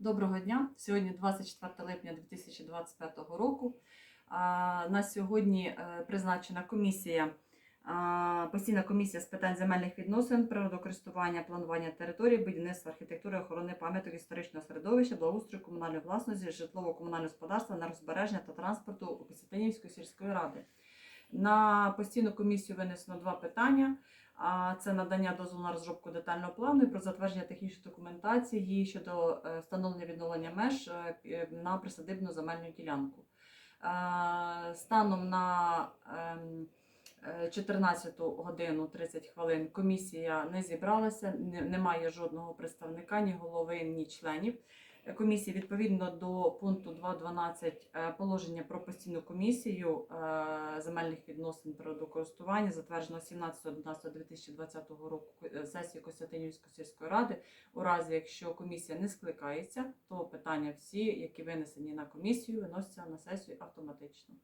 Доброго дня! Сьогодні 24 липня 2025 року. На сьогодні е, призначена комісія, постійна комісія з питань земельних відносин, природокористування, планування території, будівництва, архітектури, охорони пам'яток історичного середовища, благоустрою комунальної власності, житлово-комунального господарства, нерозбереження та транспорту Костянтинівської сільської ради. На постійну комісію винесено два питання. Це надання дозволу на розробку детального плану і про затвердження технічної документації щодо е, встановлення відновлення меж е, на присадибну земельну ділянку. Е, Станом на ем, 14 годину 30 хвилин комісія не зібралася, немає жодного представника, ні голови, ні членів комісії відповідно до пункту 2.12 е, положення про постійну комісію е, земельних відносин природокористування, затвердженого 17.11.2020 року е, сесії Костянтинівської сільської ради. У разі, якщо комісія не скликається, то питання всі, які винесені на комісію, виносяться на сесію автоматично.